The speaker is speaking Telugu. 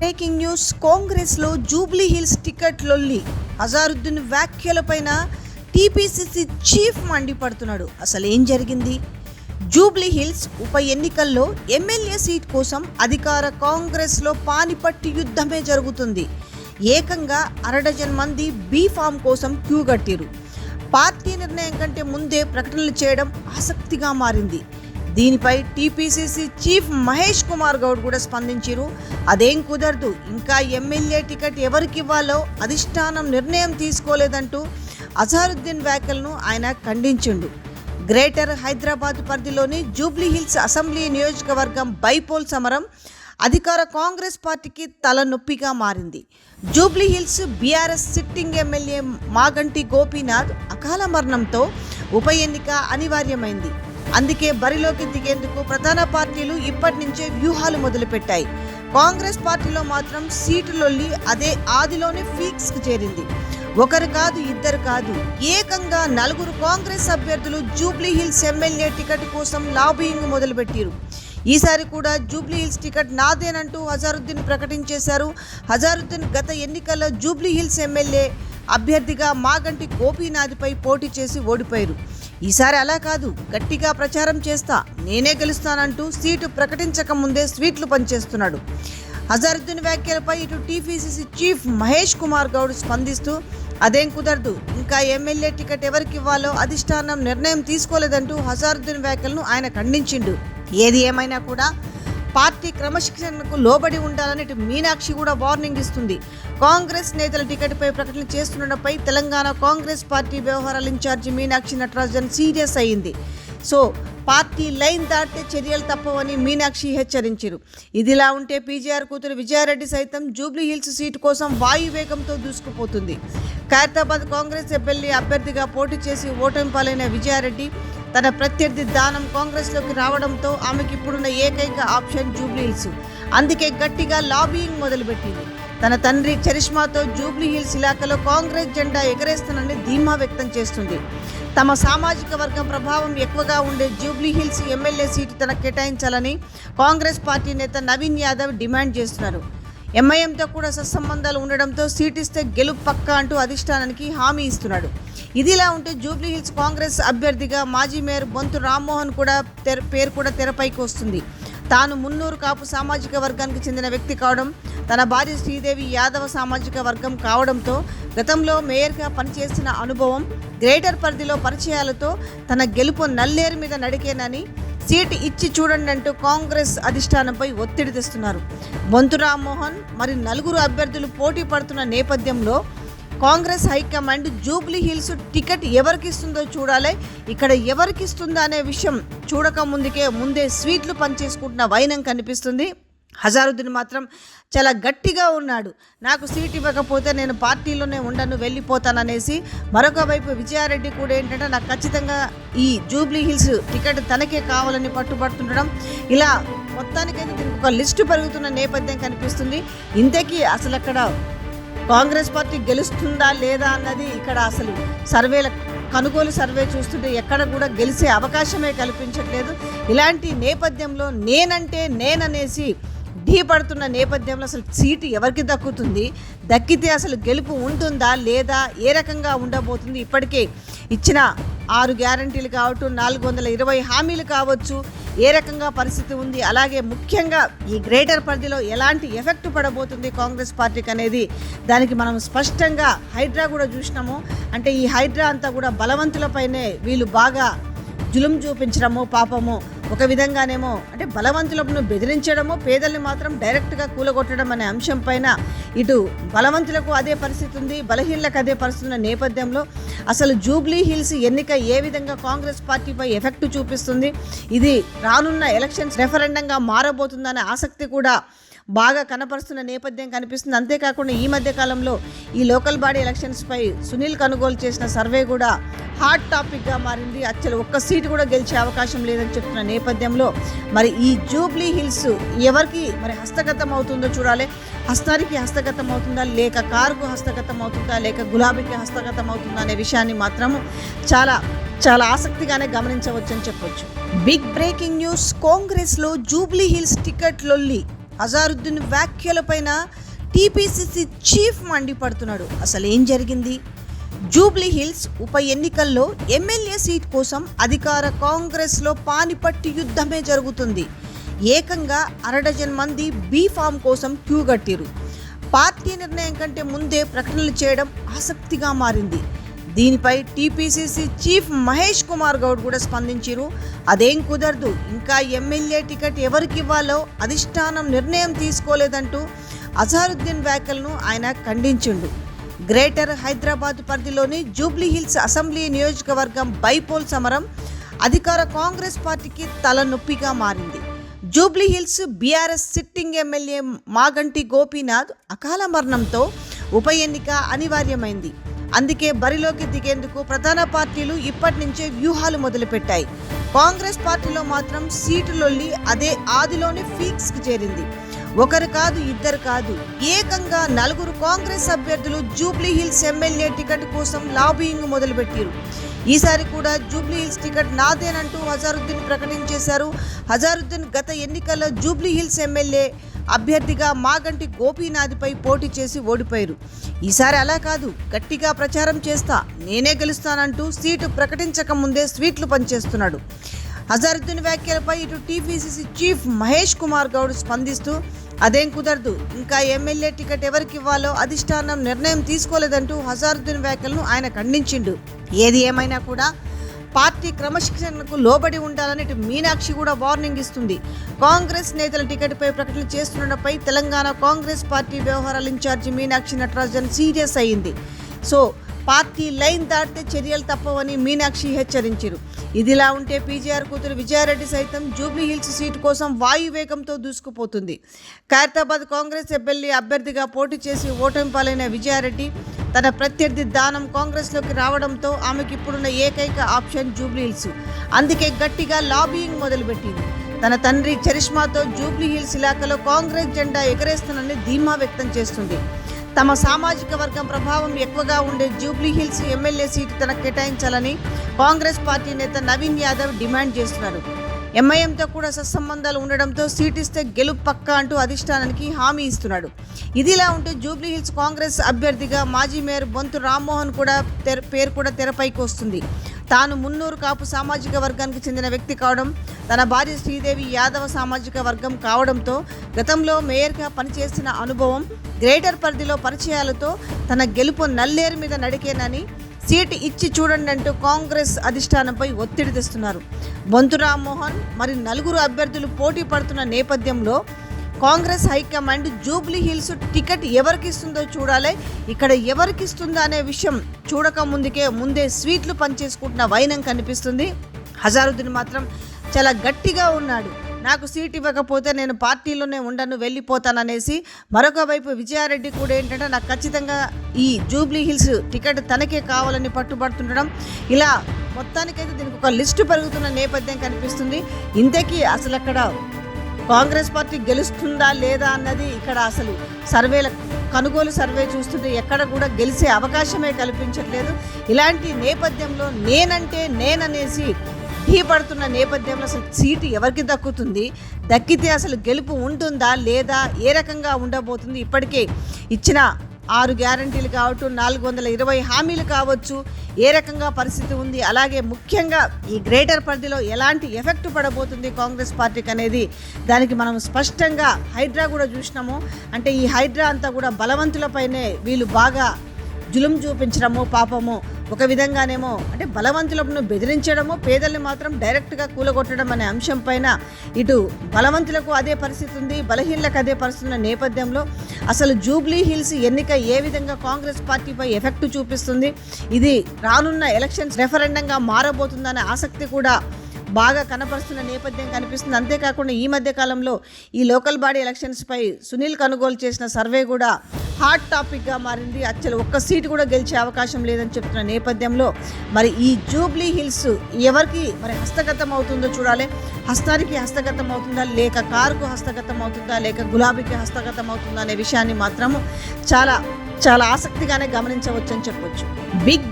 బ్రేకింగ్ న్యూస్ కాంగ్రెస్లో జూబ్లీ హిల్స్ టికెట్ లొల్లి. అజారుద్దీన్ వ్యాఖ్యలపైన టీపీసీసీ చీఫ్ మండిపడుతున్నాడు. అసలు ఏం జరిగింది? జూబ్లీ హిల్స్ ఉప ఎన్నికల్లో ఎమ్మెల్యే సీట్ కోసం అధికార కాంగ్రెస్లో పానిపట్టి యుద్ధమే జరుగుతుంది. ఏకంగా అరడజన్ మంది బీ ఫామ్ కోసం క్యూ కట్టిరు పార్టీ నిర్ణయం కంటే ముందే ప్రకటనలు చేయడం ఆసక్తిగా మారింది. దీనిపై టీపీసీసీ చీఫ్ మహేష్ కుమార్ గౌడ్ కూడా స్పందించారు. అదేం కుదరదు. ఇంకా ఎమ్మెల్యే టికెట్ ఎవరికి ఇవ్వాలో అధిష్టానం నిర్ణయం తీసుకోలేదంటూ అజారుద్దీన్ వ్యాఖ్యలను ఆయన ఖండించిండు. గ్రేటర్ హైదరాబాద్ పరిధిలోని జూబ్లీ హిల్స్ అసెంబ్లీ నియోజకవర్గం బైపోల్ సమరం అధికార కాంగ్రెస్ పార్టీకి తలనొప్పిగా మారింది. Jubilee Hills BRS sitting MLA Maganti Gopinath అకాల మరణంతో ఉప ఎన్నిక అనివార్యమైంది. అందుకే బరిలోకి దిగేందుకు ప్రధాన పార్టీలు ఇప్పటి నుంచే వ్యూహాలు మొదలుపెట్టాయి. కాంగ్రెస్ పార్టీలో మాత్రం సీటులొల్లి అదే ఆదిలోనే ఫీక్స్కు చేరింది. ఒకరు కాదు ఇద్దరు కాదు. ఏకంగా నలుగురు కాంగ్రెస్ అభ్యర్థులు జూబ్లీ హిల్స్ ఎమ్మెల్యే టికెట్ కోసం లాబింగ్ మొదలుపెట్టారు. ఈసారి కూడా జూబ్లీ హిల్స్ టికెట్ నాదేనంటూ హజారుద్దీన్ ప్రకటించేశారు. హజారుద్దీన్ గత ఎన్నికల్లో జూబ్లీ హిల్స్ ఎమ్మెల్యే అభ్యర్థిగా మాగంటి గోపీనాథ్పై పోటీ చేసి ఓడిపోయారు. ఈసారి అలా కాదు గట్టిగా ప్రచారం చేస్తా నేనే గెలుస్తానంటూ సీటు ప్రకటించక ముందే స్వీట్లు పంచేస్తున్నాడు హజారుద్దీన్ వ్యాఖ్యలపై ఇటు టీపీసీసీ చీఫ్ మహేష్ కుమార్ గౌడ్ స్పందిస్తూ అదేం కుదరదు ఇంకా ఎమ్మెల్యే టికెట్ ఎవరికి ఇవ్వాలో అధిష్టానం నిర్ణయం తీసుకోలేదంటూ హజారుద్దీన్ వ్యాఖ్యలను ఆయన ఖండించిండు. ఏది ఏమైనా కూడా పార్టీ క్రమశిక్షణకు లోబడి ఉండాలని ఇటు మీనాక్షి కూడా వార్నింగ్ ఇస్తుంది. కాంగ్రెస్ నేతల టికెట్పై ప్రకటన చేస్తుండడంపై తెలంగాణ కాంగ్రెస్ పార్టీ వ్యవహారాల in charge Meenakshi Natarajan serious అయింది సో పార్టీ లైన్ దాటితే చర్యలు తప్పవని మీనాక్షి హెచ్చరించారు. ఇదిలా ఉంటే పీజీఆర్ కూతురు విజయారెడ్డి సైతం జూబ్లీ హిల్స్ సీటు కోసం వాయువేగంతో దూసుకుపోతుంది. ఖైరతాబాద్ కాంగ్రెస్ ఎమ్మెల్యే అభ్యర్థిగా పోటీ చేసి ఓటమి పాలైన విజయారెడ్డి తన ప్రత్యర్థి దానం కాంగ్రెస్లోకి రావడంతో ఆమెకి ఇప్పుడున్న ఏకైక ఆప్షన్ జూబ్లీహిల్స్. అందుకే గట్టిగా లాబీయింగ్ మొదలుపెట్టింది. తన తండ్రి చరిష్మాతో జూబ్లీ హిల్స్ ఇలాకాలో కాంగ్రెస్ జెండా ఎగరేస్తానని ధీమా వ్యక్తం చేస్తుంది. తమ సామాజిక వర్గం ప్రభావం ఎక్కువగా ఉండే జూబ్లీ హిల్స్ ఎమ్మెల్యే సీటు తనకు కేటాయించాలని కాంగ్రెస్ పార్టీ నేత నవీన్ యాదవ్ డిమాండ్ చేస్తున్నారు. ఎంఐఎంతో కూడా సత్సంబంధాలు ఉండడంతో సీటిస్తే గెలుపు పక్క అంటూ అధిష్టానానికి హామీ ఇస్తున్నాడు. ఇదిలా ఉంటే జూబ్లీహిల్స్ కాంగ్రెస్ అభ్యర్థిగా మాజీ మేయర్ బొంతు రామ్మోహన్ కూడా తెర పేరు కూడా తెరపైకి వస్తుంది. తాను మున్నూరు కాపు సామాజిక వర్గానికి చెందిన వ్యక్తి కావడం తన భార్య శ్రీదేవి యాదవ సామాజిక వర్గం కావడంతో గతంలో మేయర్గా పనిచేసిన అనుభవం గ్రేటర్ పరిధిలో పరిచయాలతో తన గెలుపు నల్లేరు మీద నడికేనని సీటు ఇచ్చి చూడండి అంటూ కాంగ్రెస్ అధిష్టానంపై ఒత్తిడి తెస్తున్నారు. బొంతు రామ్మోహన్ మరి నలుగురు అభ్యర్థులు పోటీ పడుతున్న నేపథ్యంలో Congress high command Jubilee Hills ticket ఎవరికిస్తుందో చూడాలి. ఇక్కడ ఎవరికి ఇస్తుందా అనే విషయం చూడక ముందుకే ముందే స్వీట్లు పనిచేసుకుంటున్న వైనం కనిపిస్తుంది. హజారుద్దీన్ మాత్రం చాలా గట్టిగా ఉన్నాడు. నాకు సీట్ ఇవ్వకపోతే నేను పార్టీలోనే ఉండను వెళ్ళిపోతాననేసి మరొక వైపు విజయారెడ్డి కూడా ఏంటంటే నాకు ఖచ్చితంగా ఈ జూబ్లీ హిల్స్ టికెట్ తనకే కావాలని పట్టుబడుతుండడం. ఇలా మొత్తానికైతే దీనికి ఒక లిస్టు పెరుగుతున్న నేపథ్యం కనిపిస్తుంది. ఇంతకీ అసలు అక్కడ కాంగ్రెస్ పార్టీ గెలుస్తుందా లేదా అన్నది ఇక్కడ అసలు సర్వేల కనుగోలు సర్వే చూస్తుంటే ఎక్కడ కూడా గెలిచే అవకాశమే కల్పించట్లేదు. ఇలాంటి నేపథ్యంలో నేనంటే నేననేసి ఢీపడుతున్న నేపథ్యంలో అసలు సీటు ఎవరికి దక్కుతుంది? దక్కితే అసలు గెలుపు ఉంటుందా లేదా? ఏ రకంగా ఉండబోతుంది? ఇప్పటికే ఇచ్చిన ఆరు గ్యారంటీలు కావచ్చు నాలుగు వందల ఇరవై హామీలు కావచ్చు ఏ రకంగా పరిస్థితి ఉంది? అలాగే ముఖ్యంగా ఈ గ్రేటర్ పరిధిలో ఎలాంటి ఎఫెక్ట్ పడబోతుంది కాంగ్రెస్ పార్టీకి అనేది దానికి మనం స్పష్టంగా హైడ్రా కూడా చూసినాము. అంటే ఈ హైడ్రా అంతా కూడా బలవంతులపైనే వీళ్ళు బాగా జులుం చూపించడము పాపము ఒక విధంగానేమో అంటే బలవంతులను బెదిరించడము పేదల్ని మాత్రం డైరెక్ట్గా కూలగొట్టడం అనే అంశం పైన ఇటు బలవంతులకు అదే పరిస్థితి ఉంది బలహీనలకు అదే పరిస్థితి ఉన్న నేపథ్యంలో అసలు జూబ్లీ హిల్స్ ఎన్నిక ఏ విధంగా కాంగ్రెస్ పార్టీపై ఎఫెక్ట్ చూపిస్తుంది ఇది రానున్న ఎలక్షన్స్ రెఫరెండంగా మారబోతుందనే ఆసక్తి కూడా బాగా కనపరుస్తున్న నేపథ్యం కనిపిస్తుంది. అంతేకాకుండా ఈ మధ్య కాలంలో ఈ లోకల్ బాడీ ఎలక్షన్స్పై సునీల్ కొనుగోలు చేసిన సర్వే కూడా హాట్ టాపిక్గా మారింది. అచ్చలు ఒక్క సీటు కూడా గెలిచే అవకాశం లేదని చెప్తున్న నేపథ్యంలో మరి ఈ జూబ్లీ హిల్స్ ఎవరికి మరి హస్తగతం అవుతుందో చూడాలి. హస్తానికి హస్తగతం అవుతుందా? లేక కారుకు హస్తగతం అవుతుందా? లేక గులాబీకి హస్తగతం అవుతుందా అనే విషయాన్ని మాత్రం చాలా చాలా ఆసక్తిగానే గమనించవచ్చని చెప్పొచ్చు. బిగ్ బ్రేకింగ్ న్యూస్ కాంగ్రెస్లో జూబ్లీ హిల్స్ టికెట్ లొల్లి. అజారుద్దీన్ వ్యాఖ్యలపైన టీపీసీసీ చీఫ్ మండిపడుతున్నాడు. అసలు ఏం జరిగింది? జూబ్లీ హిల్స్ ఉప ఎన్నికల్లో ఎమ్మెల్యే సీట్ కోసం అధికార కాంగ్రెస్లో పానిపట్టి యుద్ధమే జరుగుతుంది. ఏకంగా అరడజన్ మంది బీ ఫామ్ కోసం క్యూ కట్టిరు. పార్టీ నిర్ణయం కంటే ముందే ప్రకటనలు చేయడం ఆసక్తిగా మారింది. దీనిపై టీపీసీసీ చీఫ్ మహేష్ కుమార్ గౌడ్ కూడా స్పందించారు అదేం కుదరదు. ఇంకా ఎమ్మెల్యే టికెట్ ఎవరికి ఇవ్వాలో అధిష్టానం నిర్ణయం తీసుకోలేదంటూ అజారుద్దీన్ వ్యాఖ్యలను ఆయన ఖండించిండు. గ్రేటర్ హైదరాబాద్ పరిధిలోని జూబ్లీ హిల్స్ అసెంబ్లీ నియోజకవర్గం బైపోల్ సమరం అధికార కాంగ్రెస్ పార్టీకి తలనొప్పిగా మారింది. Jubilee Hills BRS sitting MLA Maganti Gopinath అకాల మరణంతో ఉప ఎన్నిక అనివార్యమైంది. అందుకే బరిలోకి దిగేందుకు ప్రధాన పార్టీలు ఇప్పటి నుంచే వ్యూహాలు మొదలుపెట్టాయి. కాంగ్రెస్ పార్టీలో మాత్రం సీటులొల్లి అదే ఆదిలోనే ఫీక్స్కి చేరింది. ఒకరు కాదు ఇద్దరు కాదు. ఏకంగా నలుగురు కాంగ్రెస్ అభ్యర్థులు జూబ్లీ హిల్స్ ఎమ్మెల్యే టికెట్ కోసం లాబింగ్ మొదలుపెట్టారు. ఈసారి కూడా జూబ్లీ హిల్స్ టికెట్ నాదేనంటూ హజారుద్దీన్ ప్రకటించేశారు. హజారుద్దీన్ గత ఎన్నికల్లో జూబ్లీ హిల్స్ ఎమ్మెల్యే అభ్యర్థిగా మాగంటి గోపీనాథ్పై పోటీ చేసి ఓడిపోయారు. ఈసారి అలా కాదు గట్టిగా ప్రచారం చేస్తా నేనే గెలుస్తానంటూ సీటు ప్రకటించక ముందే స్వీట్లు పనిచేస్తున్నాడు. హజారుద్దీన్ వ్యాఖ్యలపై ఇటు టీపీసీసీ చీఫ్ మహేష్ కుమార్ గౌడ్ స్పందిస్తూ అదేం కుదరదు ఇంకా ఎమ్మెల్యే టికెట్ ఎవరికి ఇవ్వాలో అధిష్టానం నిర్ణయం తీసుకోలేదంటూ హజారుద్దీన్ వ్యాఖ్యలను ఆయన ఖండించిండు. ఏది ఏమైనా కూడా పార్టీ క్రమశిక్షణకు లోబడి ఉండాలని ఇటు మీనాక్షి కూడా వార్నింగ్ ఇస్తుంది. కాంగ్రెస్ నేతల టికెట్పై ప్రకటన చేస్తుండటంపై తెలంగాణ కాంగ్రెస్ పార్టీ వ్యవహారాల in charge Meenakshi Natarajan serious అయింది సో పార్టీ లైన్ దాటితే చర్యలు తప్పవని మీనాక్షి హెచ్చరించారు. ఇదిలా ఉంటే పీజీఆర్ కూతురు విజయారెడ్డి సైతం జూబ్లీ హిల్స్ సీటు కోసం వాయువేగంతో దూసుకుపోతుంది. ఖైరతాబాద్ కాంగ్రెస్ ఎమ్మెల్యే అభ్యర్థిగా పోటీ చేసి ఓటమి పాలైన విజయారెడ్డి తన ప్రత్యర్థి దానం కాంగ్రెస్లోకి రావడంతో ఆమెకి ఇప్పుడున్న ఏకైక ఆప్షన్ జూబ్లీ హిల్స్. అందుకే గట్టిగా లాబీయింగ్ మొదలుపెట్టింది. తన తండ్రి చరిష్మాతో జూబ్లీ హిల్స్ ఇలాకాలో కాంగ్రెస్ జెండా ఎగరేస్తానని ధీమా వ్యక్తం చేస్తుంది. తమ సామాజిక వర్గం ప్రభావం ఎక్కువగా ఉండే జూబ్లీ హిల్స్ ఎమ్మెల్యే సీటు తనకు కేటాయించాలని కాంగ్రెస్ పార్టీ నేత నవీన్ యాదవ్ డిమాండ్ చేస్తున్నారు ఎంఐఎంతో కూడా సత్సంబంధాలు ఉండడంతో సీట్ ఇస్తే గెలుపు పక్క అంటూ అధిష్టానానికి హామీ ఇస్తున్నాడు. ఇదిలా ఉంటే జూబ్లీ హిల్స్ కాంగ్రెస్ అభ్యర్థిగా మాజీ మేయర్ బొంతు రామ్మోహన్ కూడా తెర పేరు కూడా తెరపైకి వస్తుంది. తాను మున్నూరు కాపు సామాజిక వర్గానికి చెందిన వ్యక్తి కావడం తన భార్య శ్రీదేవి యాదవ సామాజిక వర్గం కావడంతో గతంలో మేయర్గా పనిచేసిన అనుభవం గ్రేటర్ పరిధిలో పరిచయాలతో తన గెలుపు నల్లేరు మీద నడికేనని సీటు ఇచ్చి చూడండి అంటూ కాంగ్రెస్ అధిష్టానంపై ఒత్తిడి తెస్తున్నారు. బొంతు రామ్మోహన్ మరి నలుగురు అభ్యర్థులు పోటీ పడుతున్న నేపథ్యంలో Congress high command Jubilee Hills ticket ఎవరికిస్తుందో చూడాలి. ఇక్కడ ఎవరికిస్తుందో అనే విషయం చూడక ముందుకే ముందే స్వీట్లు పనిచేసుకుంటున్న వైనం కనిపిస్తుంది. హజారుద్దీన్ మాత్రం చాలా గట్టిగా ఉన్నాడు. నాకు సీట్ ఇవ్వకపోతే నేను పార్టీలోనే ఉండను వెళ్ళిపోతాననేసి మరొక వైపు విజయారెడ్డి కూడా ఏంటంటే నాకు ఖచ్చితంగా ఈ జూబ్లీ హిల్స్ టికెట్ తనకే కావాలని పట్టుబడుతుండడం. ఇలా మొత్తానికైతే దీనికి ఒక లిస్టు పెరుగుతున్న నేపథ్యం కనిపిస్తుంది. ఇంతకీ అసలు అక్కడ కాంగ్రెస్ పార్టీ గెలుస్తుందా లేదా అన్నది ఇక్కడ అసలు సర్వేల కనుగోలు సర్వే చూస్తుంటే ఎక్కడ కూడా గెలిచే అవకాశమే కల్పించట్లేదు. ఇలాంటి నేపథ్యంలో నేనంటే నేననేసి పడుతున్న నేపథ్యంలో అసలు సీటు ఎవరికి దక్కుతుంది? దక్కితే అసలు గెలుపు ఉంటుందా లేదా? ఏ రకంగా ఉండబోతుంది? ఇప్పటికే ఇచ్చిన ఆరు గ్యారంటీలు కావచ్చు నాలుగు వందల ఇరవై హామీలు కావచ్చు. ఏ రకంగా పరిస్థితి ఉంది? అలాగే ముఖ్యంగా ఈ గ్రేటర్ పరిధిలో ఎలాంటి ఎఫెక్ట్ పడబోతుంది కాంగ్రెస్ పార్టీకి అనేది దానికి మనం స్పష్టంగా హైడ్రా కూడా చూసినాము. అంటే ఈ హైడ్రా అంతా కూడా బలవంతులపైనే వీళ్ళు బాగా జులుం చూపించడము పాపము ఒక విధంగానేమో అంటే బలవంతులను బెదిరించడము పేదల్ని మాత్రం డైరెక్ట్గా కూలగొట్టడం అనే అంశం పైన ఇటు బలవంతులకు అదే పరిస్థితి ఉంది బలహీనలకు అదే పరిస్థితి ఉన్న నేపథ్యంలో అసలు జూబ్లీ హిల్స్ ఎన్నిక ఏ విధంగా కాంగ్రెస్ పార్టీపై ఎఫెక్ట్ చూపిస్తుంది ఇది రానున్న ఎలక్షన్స్ రెఫరెండంగా మారబోతుందనే ఆసక్తి కూడా బాగా కనపరుస్తున్న నేపథ్యం కనిపిస్తుంది. అంతేకాకుండా ఈ మధ్య కాలంలో ఈ లోకల్ బాడీ ఎలక్షన్స్పై సునీల్ కొనుగోలు చేసిన సర్వే కూడా హాట్ టాపిక్గా మారింది. అచ్చలు ఒక్క సీటు కూడా గెలిచే అవకాశం లేదని చెప్తున్న నేపథ్యంలో మరి ఈ జూబ్లీ హిల్స్ ఎవరికి మరి హస్తగతం అవుతుందో చూడాలి. హస్తానికి హస్తగతం అవుతుందా? లేక కారుకు హస్తగతం అవుతుందా? లేక గులాబీకి హస్తగతం అవుతుందా? అనే విషయాన్ని మాత్రము చాలా చాలా ఆసక్తిగానే గమనించవచ్చు అని చెప్పొచ్చు. బిగ్